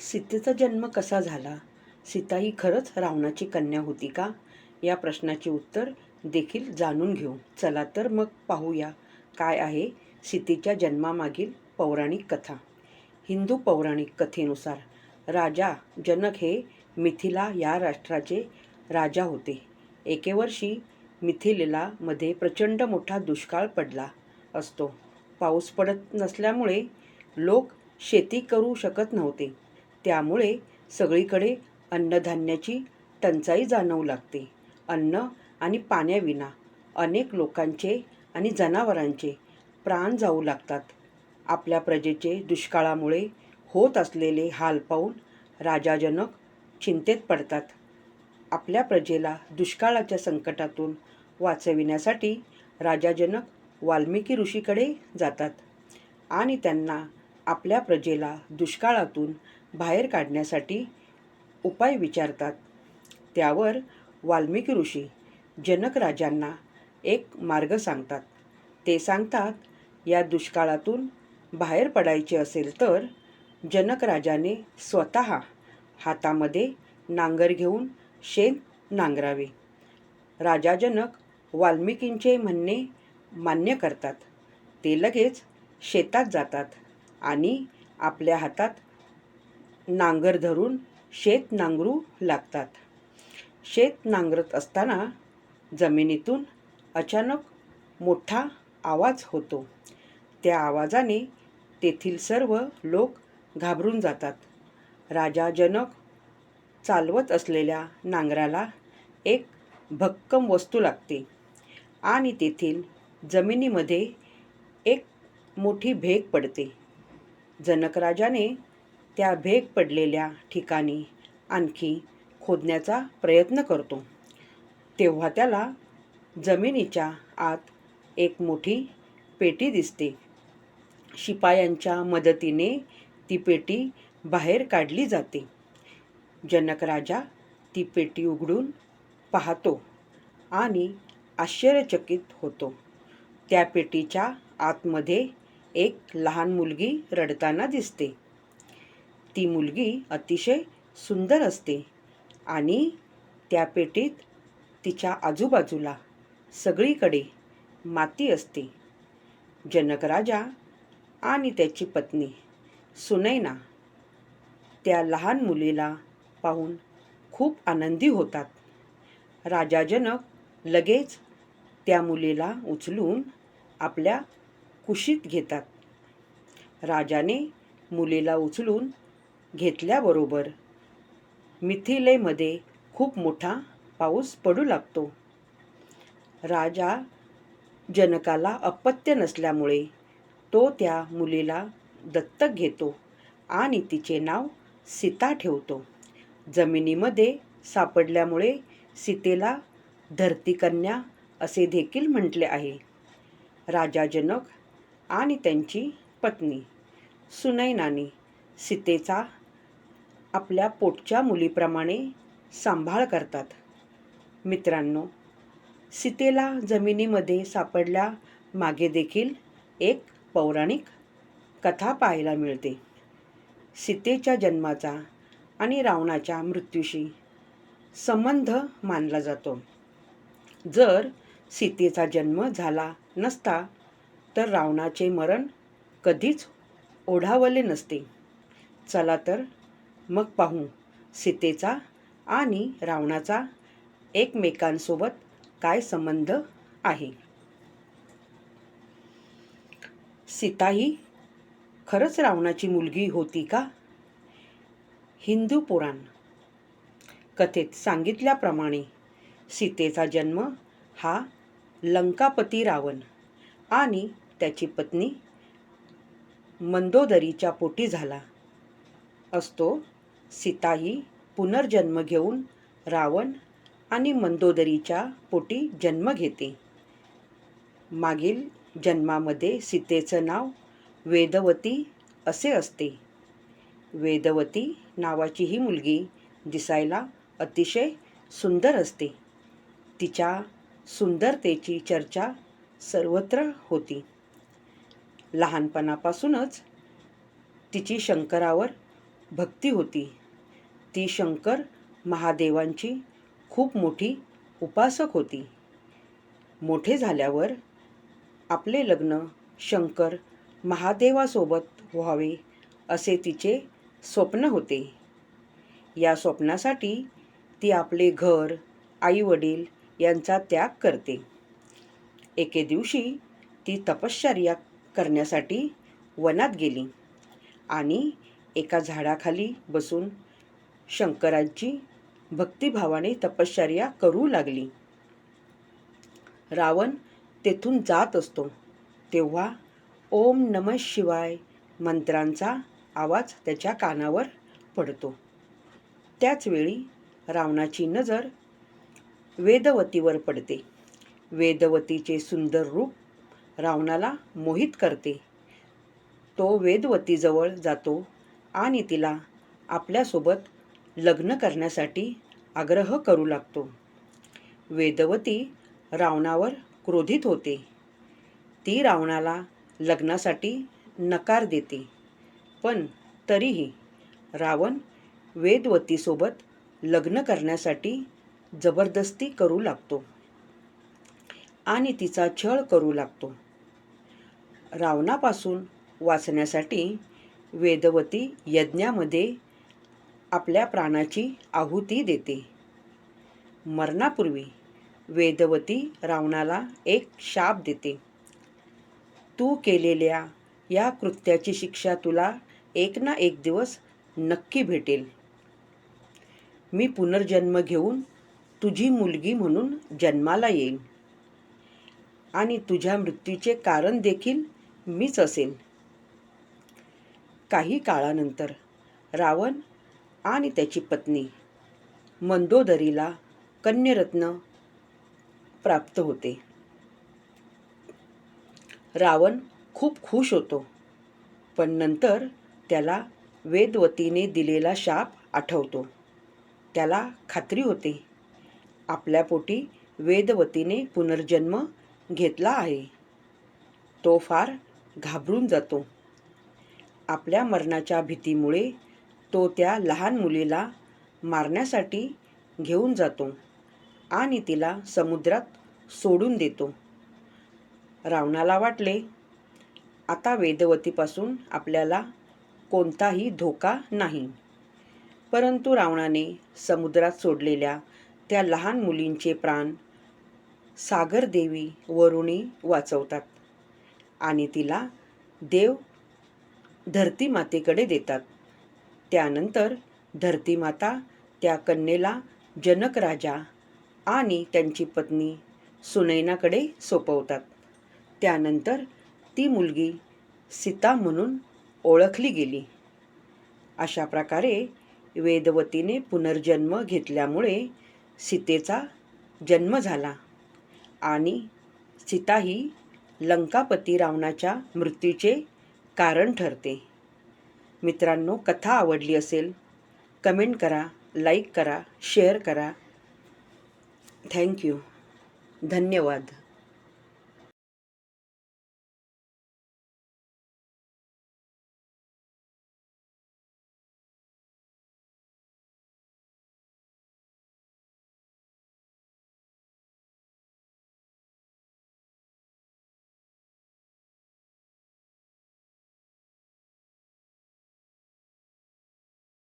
सीतेचा जन्म कसा झाला? सीता ही खरंच रावणाची कन्या होती का? या प्रश्नाचे उत्तर देखील जाणून घेऊ. चला तर मग पाहूया काय आहे सीतेच्या जन्मामागील पौराणिक कथा. हिंदू पौराणिक कथेनुसार राजा जनक हे मिथिला या राष्ट्राचे राजा होते. एके वर्षी मिथिलेला मध्ये प्रचंड मोठा दुष्काळ पडला असतो. पाऊस पडत नसल्यामुळे लोक शेती करू शकत नव्हते. त्यामुळे सगळीकडे अन्नधान्याची टंचाई जाणवू लागते. अन्न आणि पाण्याविना अनेक लोकांचे आणि जनावरांचे प्राण जाऊ लागतात. आपल्या प्रजेचे दुष्काळामुळे होत असलेले हाल पाहून राजाजनक चिंतेत पडतात. आपल्या प्रजेला दुष्काळाच्या संकटातून वाचविण्यासाठी राजाजनक वाल्मिकी ऋषीकडे जातात आणि त्यांना आपल्या प्रजेला दुष्काळातून बाहेर काढण्यासाठी उपाय विचारतात. त्यावर वाल्मिकी ऋषी जनक राजांना एक मार्ग सांगतात. ते सांगतात या दुष्काळातून बाहेर पडायचे असेल तर जनक राजाने स्वतः हातामध्ये नांगर घेऊन शेण नांगरावे. राजा जनक वाल्मिकींचे म्हणणे मान्य करतात. ते लगेच शेतात जातात आणि आपल्या हातात नांगर धरून शेत नांगरू लागतात. शेत नांगरत असताना जमिनीतून अचानक मोठा आवाज होतो. त्या आवाजाने तेथील सर्व लोक घाबरून जातात. राजा जनक चालवत असलेल्या नांगराला एक भक्कम वस्तू लागते आणि तेथील जमिनीमध्ये एक मोठी भेग पडते. जनकराजाने त्या भेग पडलेल्या ठिकाणी आणखी खोदण्याचा प्रयत्न करतो. तेव्हा त्याला जमिनीच्या आत एक मोठी पेटी दिसते. शिपायांच्या मदतीने ती पेटी बाहेर काढली जाते. जनक राजा ती पेटी उघडून पाहतो आणि आश्चर्यचकित होतो. त्या पेटीच्या आतमध्ये एक लहान मुलगी रडताना दिसते. ती मुलगी अतिशय सुंदर असते आणि त्या पेटीत तिच्या आजूबाजूला सगळीकडे माती असते. जनक राजा आणि त्याची पत्नी सुनैना त्या लहान मुलीला पाहून खूप आनंदी होतात. राजा जनक लगेच त्या मुलीला उचलून आपल्या कुशीत घेतात. राजाने मुलीला उचलून घेतल्याबरोबर मिथिलेमध्ये खूप मोठा पाऊस पडू लागतो. राजा जनकाला अपत्य नसल्यामुळे तो त्या मुलीला दत्तक घेतो आणि तिचे नाव सीता ठेवतो. जमिनीमध्ये सापडल्यामुळे सीतेला धरतीकन्या असे देखील म्हटले आहे. राजा जनक आणि त्यांची पत्नी सुनैनानी सीतेचा आपल्या पोटच्या मुलीप्रमाणे सांभाळ करतात. मित्रांनो सीतेला जमिनीमध्ये सापडल्या मागे देखील एक पौराणिक कथा पाहायला मिळते. सीतेच्या जन्माचा आणि रावणाच्या मृत्यूशी संबंध मानला जातो. जर सीतेचा जन्म झाला नसता तर रावणाचे मरण कधीच ओढावले नसते. चला तर मग पाहू. सीतेचा आणि रावणाचा एकमेकांसोबत काय संबंध आहे? सीता ही खरंच रावणाची मुलगी होती का? हिंदू पुराण. कथेत सांगितल्याप्रमाणे सीतेचा जन्म हा लंकापती रावण आणि त्याची पत्नी मंदोदरीच्या पोटी झाला असतो. सीताही पुनर्जन्म घेऊन रावण आणि मंदोदरीच्या पोटी जन्म घेते. मागील जन्मामध्ये सीतेचं नाव वेदवती असे असते. वेदवती नावाची ही मुलगी दिसायला अतिशय सुंदर असते. तिच्या सुंदरतेची चर्चा सर्वत्र होती. लहानपणापासूनच तिची शंकरावर भक्ती होती. ती शंकर महादेवांची खूप मोठी उपासक होती. मोठे झाल्यावर आपले लग्न शंकर महादेवासोबत व्हावे असे तिचे स्वप्न होते. या स्वप्नासाठी ती आपले घर आईवडील यांचा त्याग करते. एके दिवशी ती तपश्चर्या करण्यासाठी वनात गेली आणि एका झाडाखाली बसून शंकरांची भक्तिभावाने तपश्चर्या करू लागली. रावण तेथून जात असतो. तेव्हा ओम नम शिवाय मंत्रांचा आवाज त्याच्या कानावर पडतो. त्याचवेळी रावणाची नजर वेदवतीवर पडते. वेदवतीचे सुंदर रूप रावणाला मोहित करते. तो वेदवतीजवळ जातो आणि तिला आपल्यासोबत लग्न करण्यासाठी आग्रह करू लागतो. वेदवती रावणावर क्रोधित होते. ती रावणाला लग्नासाठी नकार देते. पण तरीही रावण वेदवतीसोबत लग्न करण्यासाठी जबरदस्ती करू लागतो आणि तिचा छळ करू लागतो. रावणापासून वाचण्यासाठी वेदवती यज्ञामध्ये आपल्या प्राणाची आहुती देते. मरणापूर्वी वेदवती रावणाला एक शाप देते. तू केलेल्या या कृत्याची शिक्षा तुला एक ना एक दिवस नक्की भेटेल. मी पुनर्जन्म घेऊन तुझी मुलगी म्हणून जन्माला येईन. आणि तुझ्या मृत्यूचे कारण देखील मीच असेल काही काळानंतर रावण आणि त्याची पत्नी मंदोदरीला कन्यरत्न प्राप्त होते. रावण खूप खुश होतो पण नंतर त्याला वेदवतीने दिलेला शाप आठवतो. त्याला खात्री होते आपल्या पोटी वेदवतीने पुनर्जन्म घेतला आहे. तो फार घाबरून जातो. आपल्या मरणाच्या भीतीमुळे तो त्या लहान मुलीला मारण्यासाठी घेऊन जातो आणि तिला समुद्रात सोडून देतो. रावणाला वाटले आता वेदवतीपासून आपल्याला कोणताही धोका नाही. परंतु रावणाने समुद्रात सोडलेल्या त्या लहान मुलींचे प्राण सागरदेवी वरुणी वाचवतात आणि तिला देव धरती मातेकडे देतात. त्यानंतर धरतीमाता त्या कन्येला जनक राजा आणि त्यांची पत्नी सुनैनाकडे सोपवतात. त्यानंतर ती मुलगी सीता म्हणून ओळखली गेली. अशा प्रकारे वेदवतीने पुनर्जन्म घेतल्यामुळे सीतेचा जन्म झाला आणि सीता ही लंकापती रावणाच्या मृत्यूचे कारण ठरते. मित्रांनो कथा आवडली असेल कमेंट करा लाईक करा शेअर करा. थँक्यू धन्यवाद.